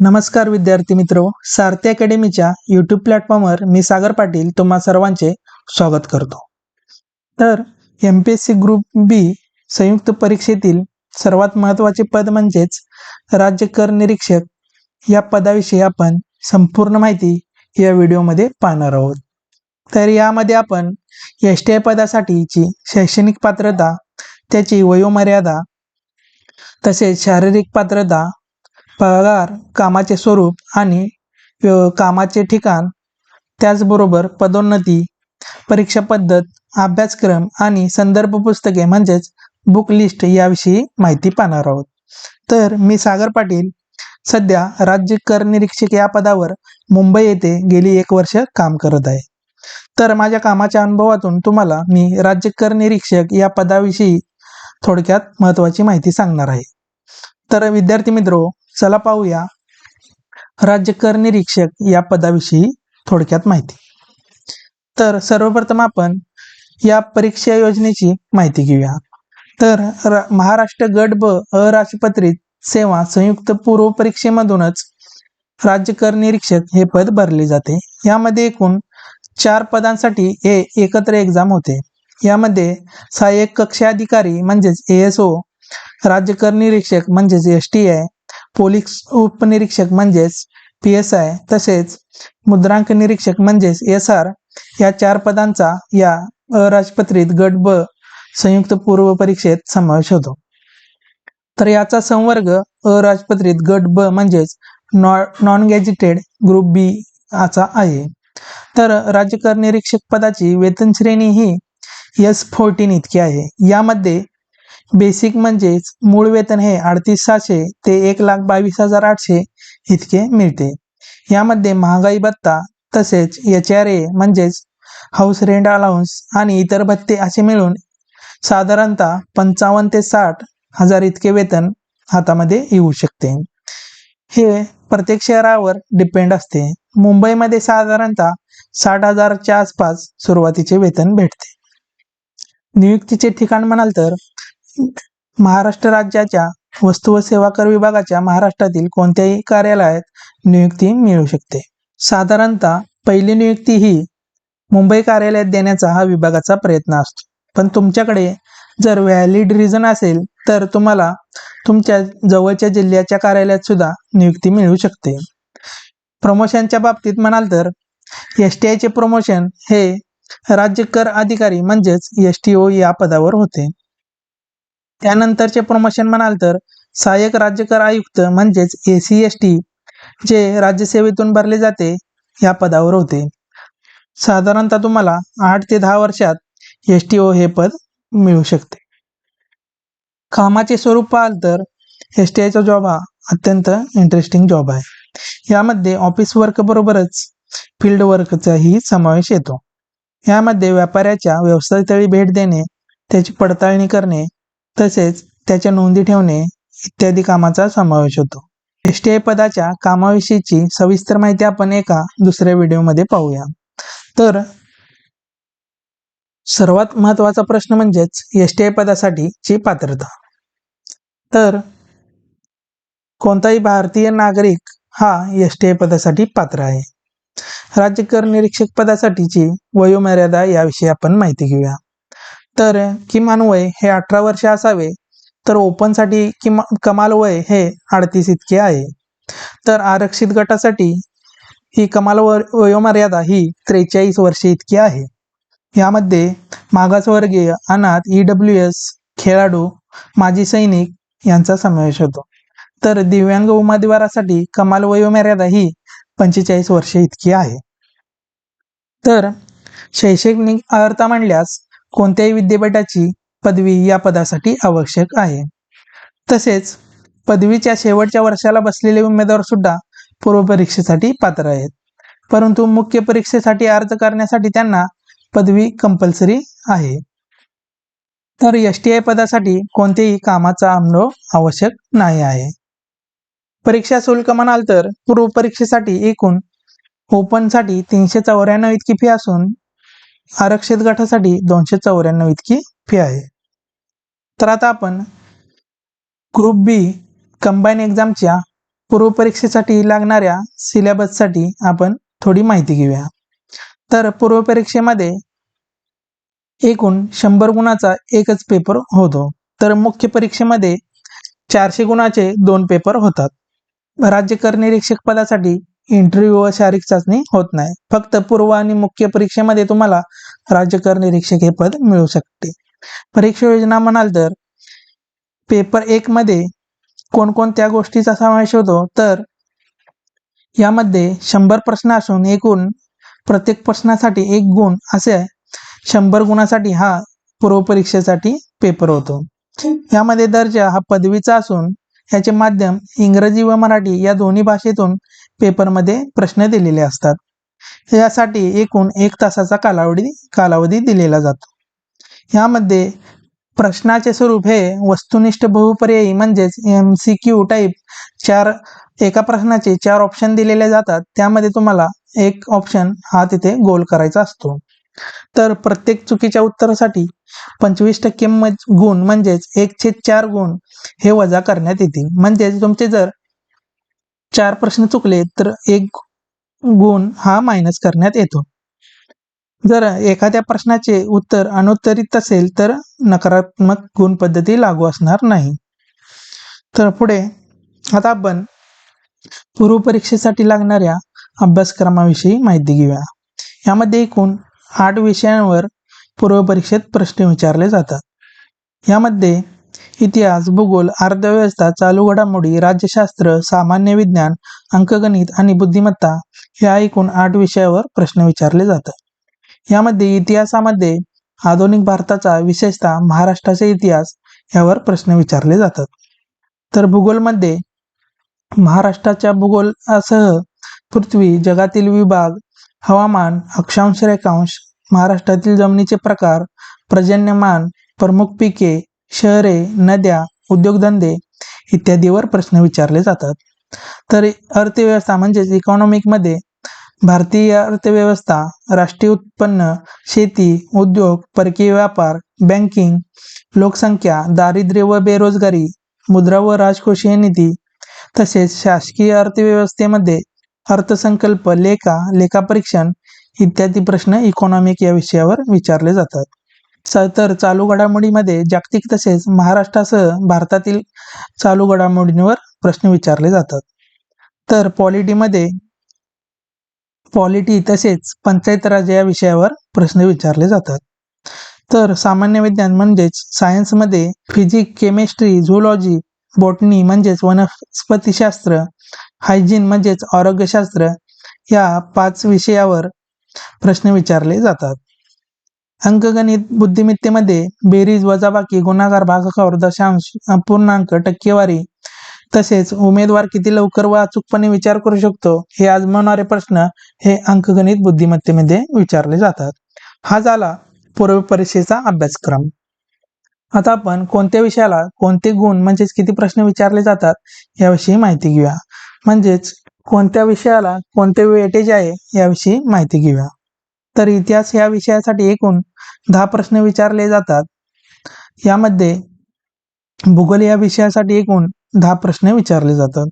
नमस्कार विद्यार्थी मित्र सारथी अकॅडमीच्या यूट्यूब प्लॅटफॉर्मवर मी सागर पाटील तुम्हा सर्वांचे स्वागत करतो. तर M P S C group B संयुक्त परीक्षेतील सर्वात महत्त्वाचे पद म्हणजेच राज्य कर निरीक्षक या पदाविषयी आपण संपूर्ण माहिती या व्हिडिओमध्ये पाहणार आहोत. तर यामध्ये आपण एस टी आय पदासाठीची शैक्षणिक पात्रता त्याची वयोमर्यादा तसेच शारीरिक पात्रता पगार कामाचे स्वरूप आणि कामाचे ठिकाण. त्याचबरोबर पदोन्नती परीक्षा पद्धत अभ्यासक्रम आणि संदर्भ पुस्तके म्हणजेच बुक लिस्ट याविषयी माहिती पाहणार आहोत. तर मी सागर पाटील. सध्या राज्य कर निरीक्षक या पदावर मुंबई येथे गेली एक वर्ष काम करत आहे. तर माझ्या कामाच्या अनुभवातून तुम्हाला मी राज्य कर निरीक्षक या पदाविषयी थोडक्यात महत्त्वाची माहिती सांगणार आहे. तर विद्यार्थी मित्रो चला पाहूया. राज्य कर निरीक्षक या पदाविषयी थोडक्यात माहिती. तर सर्वप्रथम आपण या परीक्षा योजनेची माहिती घेऊया. तर महाराष्ट्र गट ब अराजपत्रित सेवा संयुक्त पूर्व परीक्षेमधूनच राज्य कर निरीक्षक हे पद भरले जाते. यामध्ये एकूण चार पदांसाठी हे एकत्र एक्झाम होते. यामध्ये सहाय्यक कक्ष अधिकारी म्हणजेच एएसओ राज्य कर निरीक्षक म्हणजेच एस टी आय पोलीस उपनिरीक्षक म्हणजेच पी एस आय तसेच मुद्रांक निरीक्षक म्हणजेच एस आर या चार पदांचा या अराजपत्रित गट ब संयुक्त पूर्व परीक्षेत समावेश होतो. तर याचा संवर्ग अराजपत्रित गट ब म्हणजेच नॉन गॅजिटेड ग्रुप बी असा आहे. तर राज्यकर निरीक्षक पदाची वेतन श्रेणी ही एस फोर्टीन इतकी आहे. यामध्ये बेसिक म्हणजेच मूळ वेतन हे अडतीस सहाशे ते एक लाख बावीस हजार आठशे इतके मिळते. यामध्ये महागाई भत्ता तसेच एच आर ए म्हणजेच हाऊस रेंट अलाउन्स आणि इतर भत्ते असे मिळून साधारणतः पंचावन्न ते साठ हजार इतके वेतन हातामध्ये येऊ शकते. हे प्रत्येक शहरावर डिपेंड असते. मुंबईमध्ये साधारणतः साठ हजारच्या आसपास सुरुवातीचे वेतन भेटते. नियुक्तीचे ठिकाण म्हणाल तर महाराष्ट्र राज्याच्या वस्तू व सेवा कर विभागाच्या महाराष्ट्रातील कोणत्याही कार्यालयात नियुक्ती मिळू शकते. साधारणतः पहिली नियुक्ती ही मुंबई कार्यालयात देण्याचा हा विभागाचा प्रयत्न असतो. पण तुमच्याकडे जर व्हॅलिड रिझन असेल तर तुम्हाला तुमच्या जवळच्या जिल्ह्याच्या कार्यालयात सुद्धा नियुक्ती मिळू शकते. प्रमोशनच्या बाबतीत म्हणाल तर एस टी आयचे प्रमोशन हे राज्य कर अधिकारी म्हणजेच एस टी ओ या पदावर होते. त्यानंतरचे प्रमोशन म्हणाल तर सहाय्यक राज्य कर आयुक्त म्हणजेच ए सी एस टी जे राज्यसेवेतून भरले जाते या पदावर होते. साधारणतः तुम्हाला आठ ते दहा वर्षात एस टी ओ हे पद मिळू शकते. कामाचे स्वरूप पाहाल तर एस टी आयचा जॉब हा अत्यंत इंटरेस्टिंग जॉब आहे. यामध्ये ऑफिस वर्क बरोबरच फील्ड वर्कचाही समावेश येतो. यामध्ये व्यापाऱ्याच्या व्यवसायस्थळी भेट देणे त्याची पडताळणी करणे तसेच त्याच्या नोंदी ठेवणे इत्यादी कामाचा समावेश होतो. एस टी आय पदाच्या कामाविषयीची सविस्तर माहिती आपण एका दुसऱ्या व्हिडिओमध्ये पाहूया. तर सर्वात महत्त्वाचा प्रश्न म्हणजेच एस टी आय पदासाठीची पात्रता. तर कोणताही भारतीय नागरिक हा एस टी आय पदासाठी पात्र आहे. राज्य कर निरीक्षक पदासाठीची वयोमर्यादा याविषयी आपण माहिती घेऊया. तर किमान वय हे अठरा वर्ष असावे तर ओपनसाठी किमा कमाल वय हे अडतीस इतके आहे. तर आरक्षित गटासाठी ही कमाल वयोमर्यादा ही त्रेचाळीस वर्षे इतकी आहे. यामध्ये मागासवर्गीय अनाथ ई डब्ल्यू एस खेळाडू माजी सैनिक यांचा समावेश होतो. तर दिव्यांग उमेदवारासाठी कमाल वयोमर्यादा ही पंचेचाळीस वर्षे इतकी आहे. तर शैक्षणिक अर्हता म्हणल्यास कोणत्याही विद्यापीठाची पदवी या पदासाठी आवश्यक आहे. तसेच पदवीच्या शेवटच्या वर्षाला बसलेले उमेदवार सुद्धा पूर्वपरीक्षेसाठी पात्र आहेत. परंतु मुख्य परीक्षेसाठी अर्ज करण्यासाठी त्यांना पदवी कंपल्सरी आहे. तर एस टी आय पदासाठी कोणतेही कामाचा अनुभव आवश्यक नाही आहे. परीक्षा शुल्क म्हणाल तर पूर्व परीक्षेसाठी एकूण ओपनसाठी तीनशे चौऱ्याण्णव इतकी फी असून आरक्षित गटासाठी दोनशे चौऱ्याण्णव इतकी फी आहे. तर आता आपण ग्रुप बी कंबाईन एक्झामच्या पूर्वपरीक्षेसाठी लागणाऱ्या सिलेबससाठी आपण थोडी माहिती घेऊया. तर पूर्वपरीक्षेमध्ये एकूण शंभर गुणाचा एकच पेपर होतो. तर मुख्य परीक्षेमध्ये चारशे गुणाचे दोन पेपर होतात. राज्य कर निरीक्षक पदासाठी इंटरव्ह्यू व शारीरिक चाचणी होत नाही. फक्त पूर्व आणि मुख्य परीक्षेमध्ये तुम्हाला राज्य कर निरीक्षक हे पद मिळू शकते. परीक्षा योजना म्हणाल तर पेपर एक मध्ये कोणकोणत्या गोष्टीचा समावेश होतो? तर यामध्ये शंभर प्रश्न असून एकूण प्रत्येक प्रश्नासाठी एक गुण असे शंभर गुणासाठी हा पूर्व परीक्षेसाठी पेपर होतो. यामध्ये दर्जा हा पदवीचा असून याचे माध्यम इंग्रजी व मराठी या दोन्ही भाषेतून पेपरमध्ये प्रश्न दिलेले असतात. यासाठी एकूण एक तासाचा कालावधी कालावधी दिलेला जातो. यामध्ये प्रश्नाचे स्वरूप हे वस्तुनिष्ठ बहुपर्यायी म्हणजेच एम सी क्यू टाईप चार एका प्रश्नाचे चार ऑप्शन दिलेले जातात. त्यामध्ये तुम्हाला एक ऑप्शन हा तिथे गोल करायचा असतो. तर प्रत्येक चुकीच्या उत्तरासाठी पंचवीस टक्के गुण म्हणजेच एक छेद चार गुण हे वजा करण्यात येतील. म्हणजेच तुमचे जर चार प्रश्न चुकले तर एक गुण हा मायनस करण्यात येतो. जर एखाद्या प्रश्नाचे उत्तर अनुत्तरित असेल तर नकारात्मक गुण पद्धती लागू असणार नाही. तर पुढे आता आपण पूर्वपरीक्षेसाठी लागणाऱ्या अभ्यासक्रमाविषयी माहिती घेऊया. यामध्ये एकूण आठ विषयांवर पूर्वपरीक्षेत प्रश्न विचारले जातात. यामध्ये इतिहास भूगोल अर्थव्यवस्था चालू घडामोडी राज्यशास्त्र सामान्य विज्ञान अंकगणित आणि बुद्धिमत्ता या एकूण आठ विषयावर प्रश्न विचारले जातात. यामध्ये इतिहासामध्ये आधुनिक भारताचा विशेषतः महाराष्ट्राचा इतिहास यावर प्रश्न विचारले जातात. तर भूगोलमध्ये महाराष्ट्राच्या भूगोलासह पृथ्वी जगातील विभाग हवामान अक्षांश रेखांश महाराष्ट्रातील जमिनीचे प्रकार पर्जन्यमान प्रमुख पिके शहरे नद्या उद्योगधंदे इत्यादीवर प्रश्न विचारले जातात. तर अर्थव्यवस्था म्हणजेच इकॉनॉमिकमध्ये भारतीय अर्थव्यवस्था राष्ट्रीय उत्पन्न शेती उद्योग परकीय व्यापार बँकिंग लोकसंख्या दारिद्र्य व बेरोजगारी मुद्रा व राजकोषीय निधी तसेच शासकीय अर्थव्यवस्थेमध्ये अर्थसंकल्प लेखा लेखापरीक्षण इत्यादी प्रश्न इकॉनॉमिक या विषयावर विचारले जातात. तर चालू घडामोडीमध्ये जागतिक तसेच महाराष्ट्रासह भारतातील चालू घडामोडींवर प्रश्न विचारले जातात. तर पॉलिटीमध्ये पॉलिटी तसेच पंचायत राज या विषयावर प्रश्न विचारले जातात. तर सामान्य विज्ञान म्हणजेच सायन्समध्ये फिजिक केमिस्ट्री झुलॉजी बॉटनी म्हणजेच वनस्पतीशास्त्र हायजीन म्हणजेच आरोग्यशास्त्र या पाच विषयावर प्रश्न विचारले जातात. अंकगणित बुद्धिमत्तेमध्ये बेरीज वजाबाकी गुणाकार भागाकार दशांश अपूर्णांक टक्केवारी तसेच उमेदवार किती लवकर व अचूकपणे विचार करू शकतो हे आजमावणारे प्रश्न हे अंकगणित बुद्धिमत्तेमध्ये विचारले जातात. हा झाला पूर्व परीक्षेचा अभ्यासक्रम. आता आपण कोणत्या विषयाला कोणते गुण म्हणजेच किती प्रश्न विचारले जातात याविषयी माहिती घेऊया. म्हणजेच कोणत्या विषयाला कोणते वेटेज आहे याविषयी माहिती घेऊया. तर इतिहास या विषयासाठी एकूण दहा प्रश्न विचारले जातात. यामध्ये भूगोल या विषयासाठी एकूण दहा प्रश्न विचारले जातात.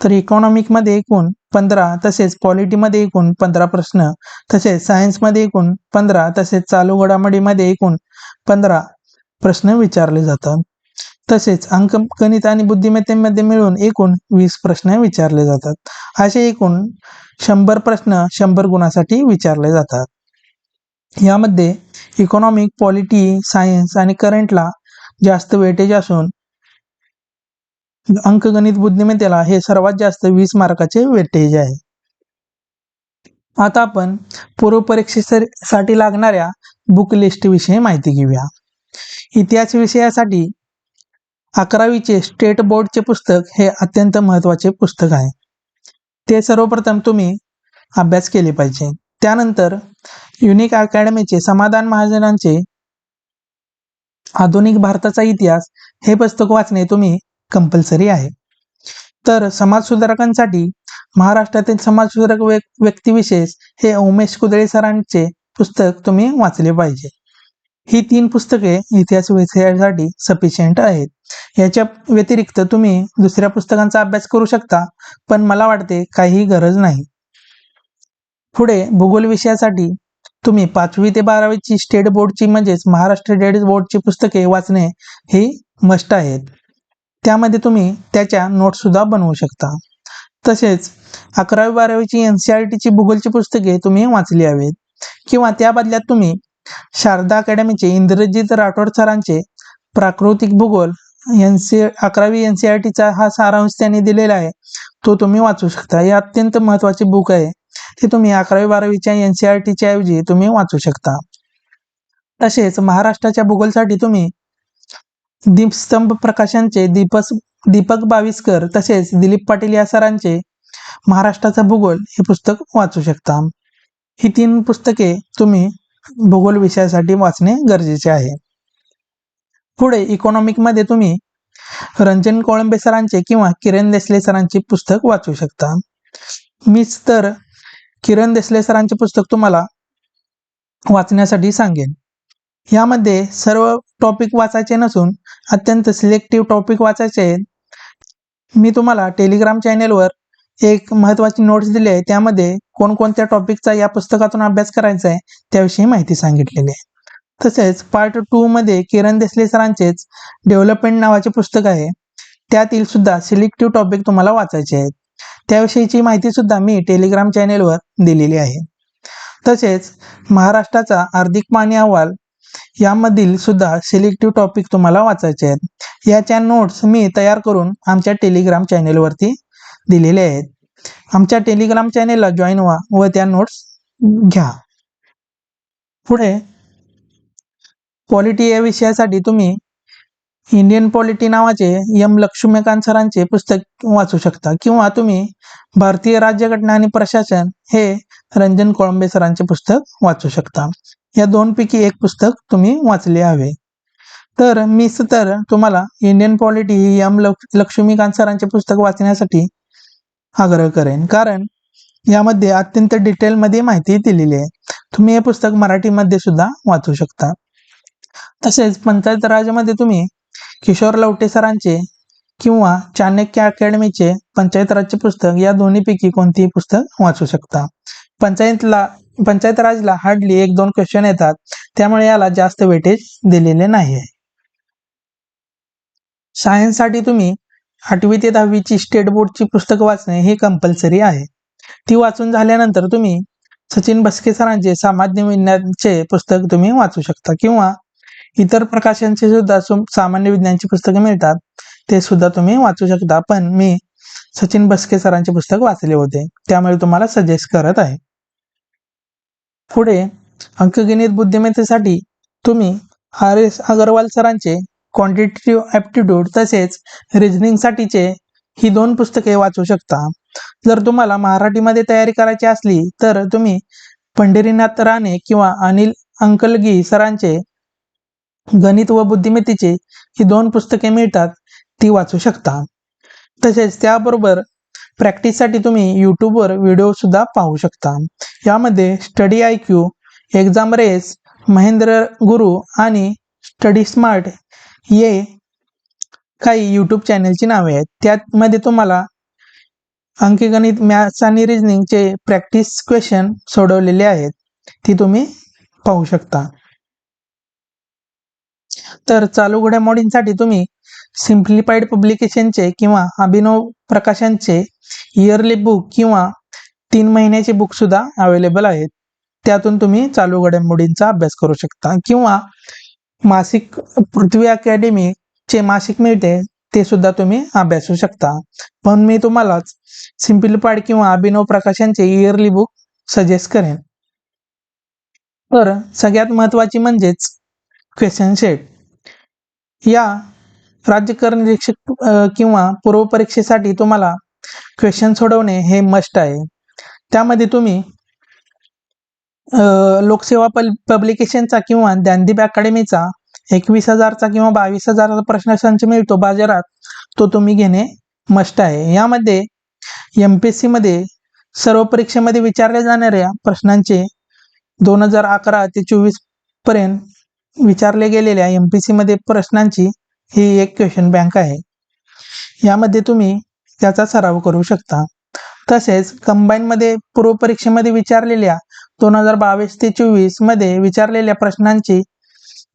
तर इकॉनॉमिकमध्ये एकूण पंधरा तसेच पॉलिटीमध्ये एकूण पंधरा प्रश्न तसेच सायन्समध्ये एकूण पंधरा तसेच चालू घडामोडीमध्ये एकूण पंधरा प्रश्न विचारले जातात. तसेच अंक गणित आणि बुद्धिमत्तेमध्ये मिळून एकूण वीस प्रश्न विचारले जातात. असे एकूण शंभर प्रश्न शंभर गुणासाठी विचारले जातात. यामध्ये इकॉनॉमिक पॉलिटी सायन्स आणि करंटला जास्त वेटेज असून अंकगणित बुद्धिमत्तेला हे सर्वात जास्त वीस मार्काचे वेटेज आहे. आता आपण पूर्व परीक्षेसाठी लागणाऱ्या बुक लिस्ट विषयी माहिती घेऊया. इतिहास विषयासाठी अकरावीचे स्टेट बोर्डचे पुस्तक हे अत्यंत महत्त्वाचे पुस्तक आहे. ते सर्वप्रथम तुम्ही अभ्यास केले पाहिजे. त्यानंतर युनिक अकॅडमीचे समाधान महाजनांचे आधुनिक भारताचा इतिहास हे पुस्तक वाचणे तुम्ही कंपल्सरी आहे. तर समाजसुधारकांसाठी महाराष्ट्रातील समाजसुधारक व्यक्तिविशेष हे उमेश कुदळे सरांचे पुस्तक तुम्ही वाचले पाहिजे. ही तीन पुस्तके इतिहास विषयासाठी सफिशियंट आहेत. याच्या व्यतिरिक्त तुम्ही दुसऱ्या पुस्तकांचा अभ्यास करू शकता पण मला वाटते काही गरज नाही. पुढे भूगोल विषयासाठी तुम्ही पाचवी ते बारावीची स्टेट बोर्डची म्हणजेच महाराष्ट्र स्टेट बोर्डची पुस्तके वाचणे ही मस्ट आहेत. त्यामध्ये तुम्ही त्याच्या नोट्स सुद्धा बनवू शकता. तसेच अकरावी बारावीची एन सी आर टीची भूगोलची पुस्तके तुम्ही वाचली हवीत. किंवा त्या बदल्यात तुम्ही शारदा अकॅडमीचे इंद्रजित राठोड सरांचे प्राकृतिक भूगोल एन सी अकरावी एन सी आर टीचा हा सारांश त्यांनी दिलेला आहे. तो तुम्ही वाचू शकता. हे अत्यंत महत्त्वाची बुक आहे. ते तुम्ही अकरावी बारावीच्या एन सी आर टीच्या ऐवजी तुम्ही वाचू शकता. तसेच महाराष्ट्राच्या भूगोलसाठी तुम्ही दीपस्तंभ प्रकाशांचे दीपस दीपक बाविस्कर तसेच दिलीप पाटील या सरांचे महाराष्ट्राचा भूगोल हे पुस्तक वाचू शकता. ही तीन पुस्तके तुम्ही भूगोल विषयासाठी वाचणे गरजेचे आहे. पुढे इकॉनॉमिकमध्ये तुम्ही रंजन कोळंबे सरांचे किंवा किरण देसले सरांचे पुस्तक वाचू शकता. मीच तर किरण देसले सरांचे पुस्तक तुम्हाला वाचण्यासाठी सांगेन. यामध्ये सर्व टॉपिक वाचायचे नसून अत्यंत सिलेक्टिव्ह टॉपिक वाचायचे आहेत. मी तुम्हाला टेलिग्राम चॅनेलवर एक महत्त्वाची नोट्स दिली आहे त्यामध्ये कोणकोणत्या टॉपिकचा या पुस्तकातून अभ्यास करायचा आहे त्याविषयी माहिती सांगितलेली आहे. तसेच पार्ट टू मध्ये किरण देसले सरांचेच डेव्हलपमेंट नावाचे पुस्तक आहे. त्यातील सुद्धा सिलेक्टिव्ह टॉपिक तुम्हाला वाचायचे आहेत. त्याविषयीची माहिती सुद्धा मी टेलिग्राम चॅनेलवर दिलेली आहे. तसेच महाराष्ट्राचा आर्थिक पाणी अहवाल यामधील सुद्धा सिलेक्टिव्ह टॉपिक तुम्हाला वाचायचे आहेत. याच्या नोट्स मी तयार करून आमच्या टेलिग्राम चॅनेलवरती दिलेले आहेत. आमच्या टेलिग्राम चॅनेलला जॉईन व्हा व त्या नोट्स घ्या. पुढे क्वालिटी या विषयासाठी तुम्ही इंडियन पॉलिटी नावाचे एम लक्ष्मीकांत सरांचे पुस्तक वाचू शकता. किंवा तुम्ही भारतीय राज्यघटना आणि प्रशासन हे रंजन कोळंबे सरांचे पुस्तक वाचू शकता. या दोन पैकी एक पुस्तक तुम्ही वाचले हवे. तर मी तर तुम्हाला इंडियन पॉलिटी ही एम लक्ष्मीकांत सरांचे पुस्तक वाचण्यासाठी आग्रह करेन. कारण यामध्ये अत्यंत डिटेलमध्ये माहिती दिलेली आहे. तुम्ही हे पुस्तक मराठीमध्ये सुद्धा वाचू शकता. तसेच पंचायत राजमध्ये तुम्ही किशोर लवटे सरांचे किंवा चाणक्य अकॅडमीचे पंचायत राजचे पुस्तक या दोन्हीपैकी कोणतेही पुस्तक वाचू शकता. पंचायतला पंचायत राजला हार्डली एक दोन क्वेश्चन येतात त्यामुळे याला जास्त वेटेज दिलेले नाही आहे सायन्ससाठी तुम्ही आठवी ते दहावीची स्टेट बोर्डची पुस्तकं वाचणे हे कंपल्सरी आहे. ती वाचून झाल्यानंतर तुम्ही सचिन बस्के सरांचे सामान्य विज्ञानचे पुस्तक तुम्ही वाचू शकता किंवा इतर प्रकाशांचे सुद्धा सामान्य विज्ञानची पुस्तके मिळतात. ते सुद्धा तुम्ही वाचू शकता. पण मी सचिन बसके सरांचे पुस्तक वाचले होते. त्यामुळे तुम्हाला सजेस्ट करत आहे. पुढे अंकगणित बुद्धिमत्तेसाठी तुम्ही आर एस अगरवाल सरांचे क्वांटिटेटिव्ह ॲप्टिट्यूड तसेच रिझनिंगसाठीचे ही दोन पुस्तके वाचू शकता. जर तुम्हाला मराठीमध्ये तयारी करायची असली तर तुम्ही पंढरीनाथ राणे किंवा अनिल अंकलगी सरांचे गणित व बुद्धिमत्तेचे ही दोन पुस्तके मिळतात ती वाचू शकता. तसेच त्याबरोबर प्रॅक्टिससाठी तुम्ही यूट्यूबवर व्हिडिओ सुद्धा पाहू शकता. यामध्ये study I Q exam race Mahendra Guru आणि स्टडी स्मार्ट हे काही यूट्यूब चॅनलची नावे आहेत. त्यामध्ये तुम्हाला अंकगणित मॅथ्स आणि रिजनिंगचे प्रॅक्टिस क्वेश्चन सोडवलेले आहेत. ती तुम्ही पाहू शकता. तर चालू घडामोडींसाठी तुम्ही सिम्प्लिफाईड पब्लिकेशनचे किंवा अभिनव प्रकाशांचे इयरली बुक किंवा तीन महिन्याचे बुक सुद्धा अवेलेबल आहेत. त्यातून तुम्ही चालू घडामोडींचा अभ्यास करू शकता. किंवा मासिक पृथ्वी अकॅडमीचे मासिक मिळते ते सुद्धा तुम्ही अभ्यासू शकता. पण मी तुम्हालाच सिम्प्लिफाईड किंवा अभिनव प्रकाशांचे इयरली बुक सजेस्ट करेन. तर सगळ्यात महत्वाची म्हणजेच क्वेश्चन सेट या राज्यकर निरीक्षक किंवा पूर्व परीक्षेसाठी तुम्हाला क्वेश्चन सोडवणे हे मस्ट आहे. त्यामध्ये तुम्ही लोकसेवा पल पब्लिकेशनचा किंवा ज्ञानदीप अकॅडमीचा एकवीस हजारचा किंवा बावीस हजाराचा प्रश्नसंच मिळतो बाजारात तो तुम्ही घेणे मस्ट आहे. यामध्ये एम पी एस सीमध्ये सर्व परीक्षेमध्ये विचारल्या जाणाऱ्या प्रश्नांचे दोन हजार अकरा ते चोवीसपर्यंत विचारले गेलेल्या एम पी सीमध्ये प्रश्नांची ही एक क्वेश्चन बँक आहे. यामध्ये तुम्ही त्याचा सराव करू शकता. तसेच कंबाईनमध्ये पूर्वपरीक्षेमध्ये विचारलेल्या दोन हजार बावीस ते चोवीसमध्ये विचारलेल्या प्रश्नांची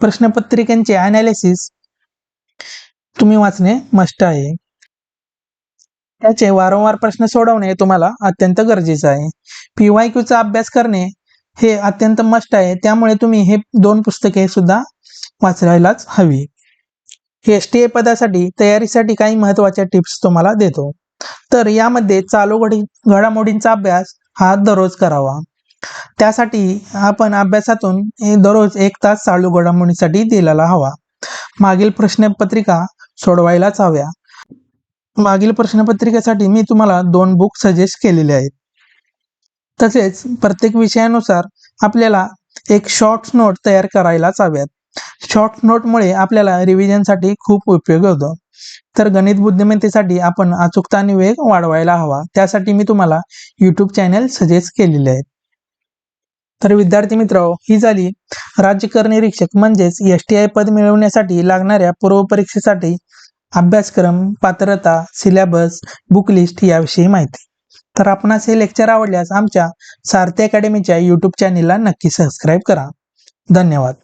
प्रश्नपत्रिकांचे अनालिसिस तुम्ही वाचणे मस्ट आहे. त्याचे वारंवार प्रश्न सोडवणे तुम्हाला अत्यंत गरजेचं आहे. पी वाय क्यूचा अभ्यास करणे हे अत्यंत मस्ट आहे. त्यामुळे तुम्ही हे दोन पुस्तके सुद्धा वाचायलाच हवी. एस टी ए पदासाठी तयारीसाठी काही महत्त्वाच्या टिप्स तुम्हाला देतो. तर यामध्ये चालू घडी घडामोडींचा अभ्यास हा दररोज करावा. त्यासाठी आपण अभ्यासातून हे दररोज एक तास चालू घडामोडीसाठी दिलेला हवा. मागील प्रश्नपत्रिका सोडवायलाच हव्या. मागील प्रश्नपत्रिकेसाठी मी तुम्हाला दोन बुक सजेस्ट केलेले आहेत. तसेच प्रत्येक विषयानुसार आपल्याला एक शॉर्ट नोट तयार करायलाच हव्यात शॉर्ट नोटमुळे आपल्याला रिव्हिजनसाठी खूप उपयोग होतो. तर गणित बुद्धिमत्तेसाठी आपण अचूकता आणि वेग वाढवायला हवा. त्यासाठी मी तुम्हाला यूट्यूब चॅनल सजेस्ट केलेले आहेत. तर विद्यार्थी मित्र ही झाली राज्यकर निरीक्षक म्हणजेच एस टी आय पद मिळवण्यासाठी लागणाऱ्या पूर्वपरीक्षेसाठी अभ्यासक्रम पात्रता सिलेबस बुक लिस्ट याविषयी माहिती. तर आपणास हे लेक्चर आवडल्यास आमच्या सारथी अकॅडमीच्या यूट्यूब चॅनेलला नक्की सबस्क्राईब करा. धन्यवाद.